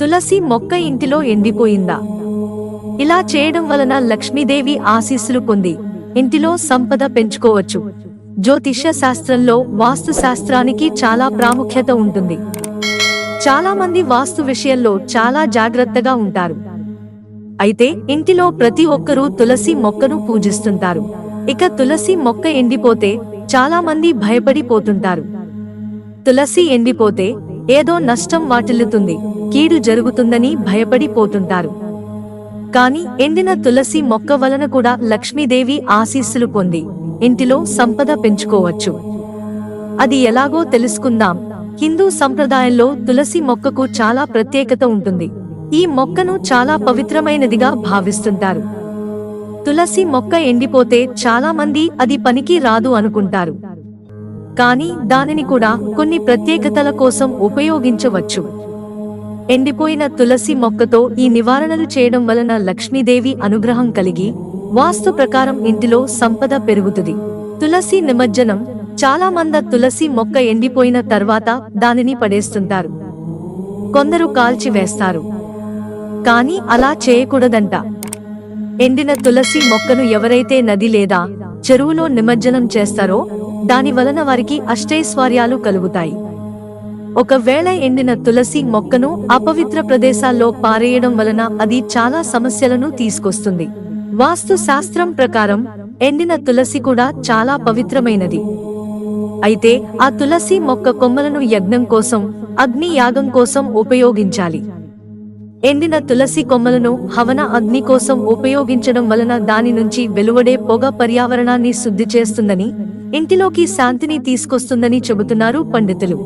తులసి మొక్క ఇంటిలో ఎండిపోయిందా? ఇలా చేయడం వలన లక్ష్మీదేవి ఆశీస్సులు పొంది ఇంటిలో సంపద పెంచుకోవచ్చు. జ్యోతిష్య శాస్త్రంలో వాస్తు శాస్త్రానికి చాలా ప్రాముఖ్యత ఉంటుంది. చాలా మంది వాస్తు విషయంలో చాలా జాగ్రత్తగా ఉంటారు. అయితే ఇంటిలో ప్రతి ఒక్కరూ తులసి మొక్కను పూజిస్తుంటారు. ఇక తులసి మొక్క ఎండిపోతే చాలా మంది భయపడిపోతుంటారు. తులసి ఎండిపోతే ఏదో నష్టం వాటిల్లుతుంది. కీడు జరుగుతుందని భయపడిపోతుంటారు. కాని ఎండిన తులసి మొక్క వలన కూడా లక్ష్మీదేవి ఆశీస్సులు పొంది ఇంటిలో సంపద పెంచుకోవచ్చు. అది ఎలాగో తెలుసుకుందాం. హిందూ సంప్రదాయంలో తులసి మొక్కకు చాలా ప్రత్యేకత ఉంటుంది. ఈ మొక్కను చాలా పవిత్రమైనదిగా భావిస్తుంటారు. తులసి మొక్క ఎండిపోతే చాలా మంది అది పనికి రాదు అనుకుంటారు. కానీ దానిని కూడా కొన్ని ప్రత్యేకతల కోసం ఉపయోగించవచ్చు. ఎండిపోయిన తులసి మొక్కతో ఈ నివారణలు చేయడం వలన లక్ష్మీదేవి అనుగ్రహం కలిగి వాస్తు ప్రకారం ఇంటిలో సంపద పెరుగుతుంది. తులసి నిమజ్జనం చాలా మంద తులసి మొక్క ఎండిపోయిన తర్వాత దానిని పడేస్తుంటారు. కొందరు కాల్చి వేస్తారు. కానీ అలా చేయకూడదంట. ఎండిన తులసి మొక్కను ఎవరైతే నది లేదా చెరువులో నిమజ్జనం చేస్తారో దాని వలన వారికి అష్టైశ్వర్యాలు కలుగుతాయి. ఒకవేళ ఎండిన తులసి మొక్కను అపవిత్ర ప్రదేశాల్లో పారేయడం వలన అది చాలా సమస్యలను తీసుకొస్తుంది. వాస్తు శాస్త్రం ప్రకారం ఎండిన తులసి కూడా చాలా పవిత్రమైనది. అయితే ఆ తులసి మొక్క కొమ్మలను యజ్ఞం కోసం అగ్ని యాగం కోసం ఉపయోగించాలి. ఎండిన తులసి కొమ్మలను హవన అగ్ని కోసం ఉపయోగించడం వలన దాని నుంచి వెలువడే పొగ పర్యావరణాన్ని శుద్ధి చేస్తుందని ఇంటిలోకి శాంతిని తీసుకొస్తుందని చెబుతున్నారు పండితులు.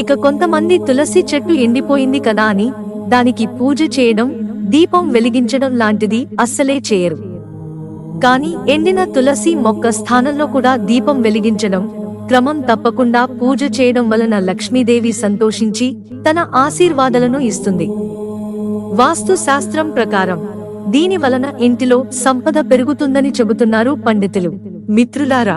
ఇక కొంతమంది తులసి చెట్టు ఎండిపోయింది కదా అని దానికి పూజ చేయడం దీపం వెలిగించడం లాంటిది అస్సలే చేయరు. కాని ఎండిన తులసి మొక్క స్థానంలో కూడా దీపం వెలిగించడం క్రమం తప్పకుండా పూజ చేయడం వలన లక్ష్మీదేవి సంతోషించి తన ఆశీర్వాదాలను ఇస్తుంది. వాస్తు శాస్త్రం ప్రకారం దీని వలన ఇంటిలో సంపద పెరుగుతుందని చెబుతున్నారు పండితులు. మిత్రులారా